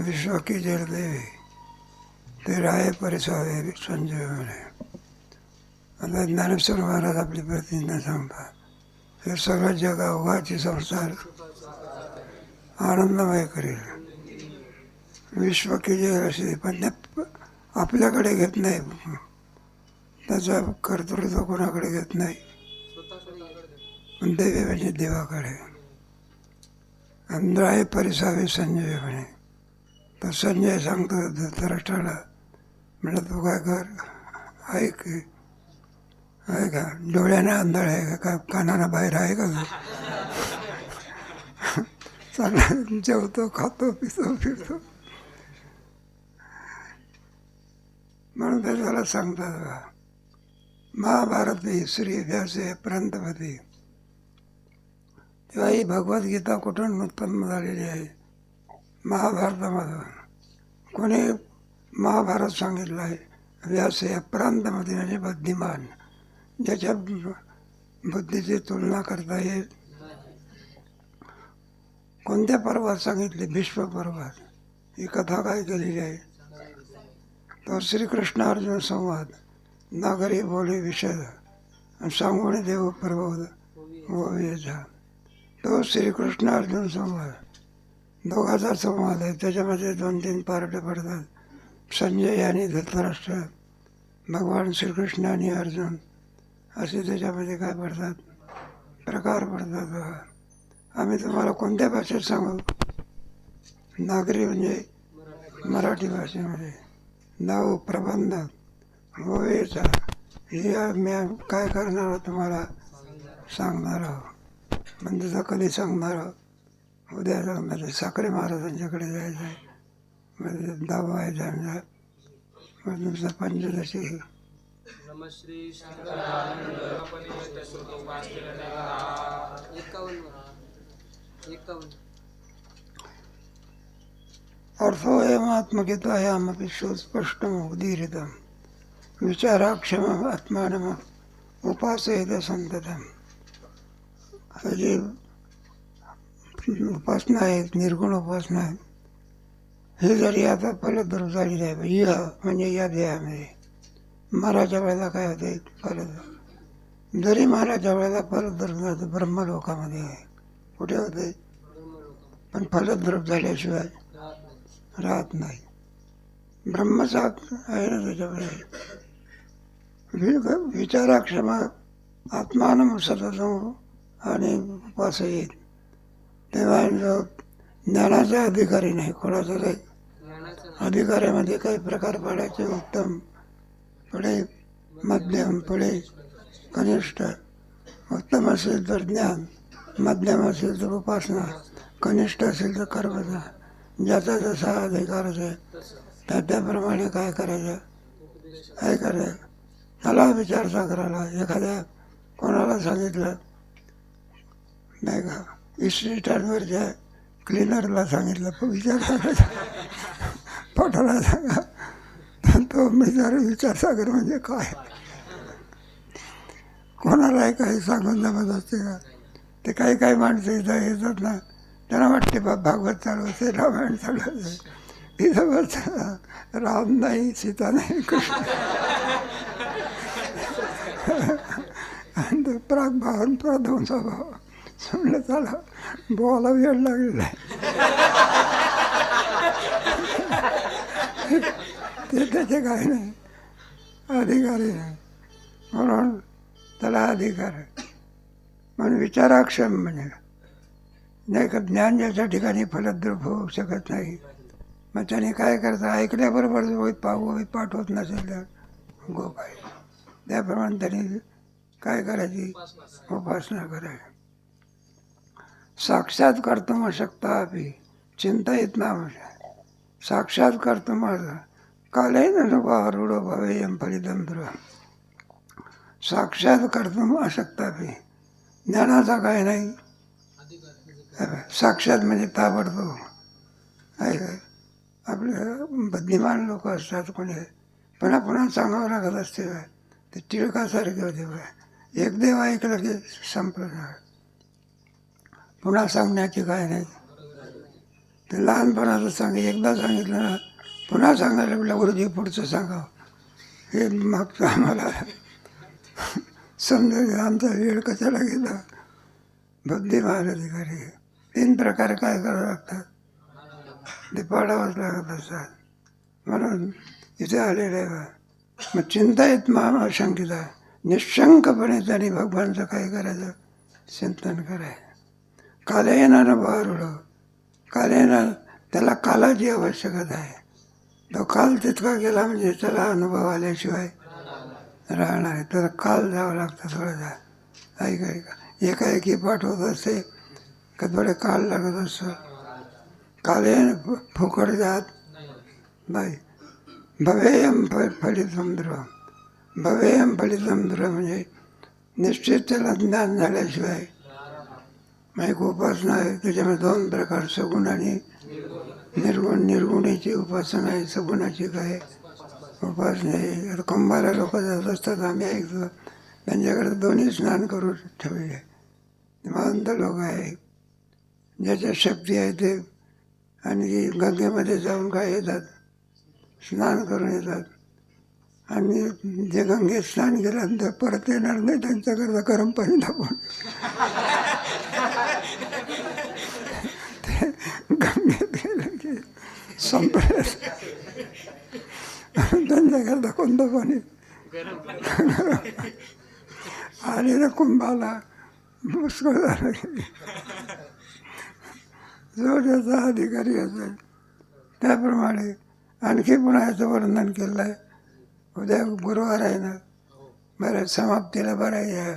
विश्व की जलदेवी ते राय परिसावे संजय म्हणे आता ज्ञानेश्वर महाराज आपली प्रतिज्ञा सांगतात हे सगळं जग अवघाची संसार आनंदमय करेल. विश्व की जय असे पण ते आपल्याकडे घेत नाही. त्याचा कर्तृत्व कोणाकडे घेत नाही. पण देवी म्हणजे देवाकडे. अंधराय परिसावे संजय म्हणे. तर संजय सांगतो धृतराष्ट्राला म्हणलं तू काय कर? ऐक आहे का डोळ्यानं आंधळ आहे का? का कानानं बाहेर आहे का चांगला जेवतो खातो पितो फिरतो. म्हणून ते त्याला सांगतात महाभारत श्री व्यासे प्रांतपती. तेव्हा ही भगवद्गीता कुठून उत्पन्न झालेली आहे? महाभारतामधून कोणी महाभारत सांगितलं आहे व्यास या प्रांतामध्ये म्हणजे बुद्धिमान ज्याच्या बुद्धीची तुलना करता येईल कोणत्या पर्वात सांगितले? भीष्म पर्वात. ही कथा काय केलेली आहे? तो श्रीकृष्ण अर्जुन संवाद नागरी बोले विषय सांगून देव प्रबोध व तो श्रीकृष्ण अर्जुन संवाद. दोघाचा संवाद आहे. त्याच्यामध्ये दोन तीन पार्ट्या पडतात. संजय आणि धृतराष्ट्र. भगवान श्रीकृष्ण आणि अर्जुन. असे त्याच्यामध्ये काय पडतात? प्रकार पडतात आम्ही तुम्हाला कोणत्या भाषेत सांगू? नागरी म्हणजे मराठी भाषेमध्ये. नाव प्रबंध. गोवेचा. हे मी काय करणार आहोत तुम्हाला सांगणार आहो म्हणजे कधी सांगणार आहो उद्या सांगणार आहे. साखरे महाराजांच्याकडे जायचं आहे. म्हणजे दावा आहे त्यांचा मग तुमचं पंचदशी नम श्री एकावन्न एकावन्न अर्थो एमात्मगीतायामपि सुस्पष्टमुदीरितं विचाराक्षम आत्मानम. उपासयत संततम. हे जे उपासना आहेत निर्गुण उपासना आहेत. हे जरी आता फलद्रूप झाली आहे यह म्हणजे या देहामध्ये. महाराजा वेळेला काय होते फलद्रूप. जरी महाराजा वेळेला फलद्रूप झालं ब्रह्मलोकामध्ये कुठे होते पण फलद्रूप झाल्याशिवाय राहत नाही. ब्रह्मसात आहे ना त्याच्यामध्ये. विचाराक्षमा विचाराक्षम आत्मानं सततम आणि उपास येईल तेव्हा जो ज्ञानाचा अधिकारी नाही कोणाचा नाही. अधिकारामध्ये अधिकाऱ्यामध्ये काही प्रकार पाडायचे उत्तम पुढे मध्यम पुढे कनिष्ठ. उत्तम असेल तर ज्ञान मध्यम असेल तर उपासना कनिष्ठ असेल तर कर्मचा. ज्याचा जसा अधिकार असेल त्या त्याप्रमाणे काय करायचं? काय करायचं? त्याला विचार करायला एखाद्या कोणाला सांगितलं? नाही का? इस्त्री स्टँडवरच्या क्लिनरला सांगितलं "प- विचार करायचा सांगा. तर तो विचार विचारसागर म्हणजे काय? कोणालाही काही सांगून जमत असते का? ते काही काही माणसं इथं येतात ना त्यांना वाटते बा भागवत चालू असते रामायण चालू असते इथं बस राम नाही सीता नाही कृष्ण आणि तो प्राग भाव आणि प्रध्वंसा भाव. म्हणलं चला बोवाला वेळ लागलेला आहे ते त्याचे काय नाही. अधिकारी नाही. म्हणून त्याला अधिकार आहे. म्हणून विचाराक्षम म्हणजे नाही का ज्ञान ज्याच्या ठिकाणी फलद्रूप होऊ शकत नाही. मग त्याने काय करता ऐकल्याबरोबर होईत पाहू होईत पाठवत पाठ होत नसेल तर गो काय त्याप्रमाणे त्यांनी काय करायची? उपासना करायची साक्षात कर्तुम अशक्ता अपि चिंतयत साक्षात् साक्षात कर्तुम काले ननुभवारूढो भवेयम फलितम ध्रुव साक्षात कर्तुम अपि। ज्ञानाचा काय नाही। साक्षात म्हणजे ताबडतोब। आहे आपले बुद्धिमान लोक असतात कोणी पुन्हा पुन्हा सांगावं लागत असते ते टिळकासारखे होते एक देव ऐकलं की संपलं नाही पुन्हा सांगण्याची काय नाही. ते लहानपणाचं सांग एकदा सांगितलं ना पुन्हा सांगायला म्हटलं गुरुजी पुढचं सांगावं हे मागचं आम्हाला समजा आमचा वेळ कशाला गेला? बुद्धी महाराधिकारी तीन प्रकार काय करावं लागतात? ते पाडावंच लागत असतात. म्हणून इथे आलेलं आहे बा. मग चिंता येत महाशंकिता निशंकपणे त्यांनी भगवानचं काय करायचं? चिंतन करायचं. काले येणारं बारुडं. काल येणार त्याला कालाची आवश्यकता आहे. तो काल तितका गेला म्हणजे त्याला अनुभव आल्याशिवाय राहणार आहे. तर काल जावं लागतं थोडं ऐका ऐका. एकाएकी पाठवत असते का थोडे काल लागत असतं काले फुकट जात? बाई. भवेयम फ फलितम ध्रुवम भवेयम फलितम ध्रुव म्हणजे निश्चित त्याला ज्ञान झाल्याशिवाय एक उपासना आहे त्याच्यामध्ये दोन प्रकार सगुण आणि निर्गुण निर्गुणीची उपासना आहे सगुणाची काय? उपासना आहे. कंबारा लोक जात असतात आम्ही ऐकतो त्यांच्याकडे दोन्ही स्नान करून ठेवले. महंत लोक आहे. ज्याच्या शक्ती आहे ते आणि गंगेमध्ये जाऊन काय येतात? स्नान करून येतात. आणि जे गंगेत स्नान केल्यानंतर परत येणार नाही त्यांच्याकरता गरम पाणी दाखवून ते गंगेत गेलं की संपलं त्यांच्याकरता कोणतं पाणी आणि ना कुंभाला मुस्कळ झालं जो ज्याचा अधिकारी असेल त्याप्रमाणे आणखी पुन्हा याचं वर्णन केलं आहे उद्या गुरुवार आहे ना बरं समाप्तीला बरं आहे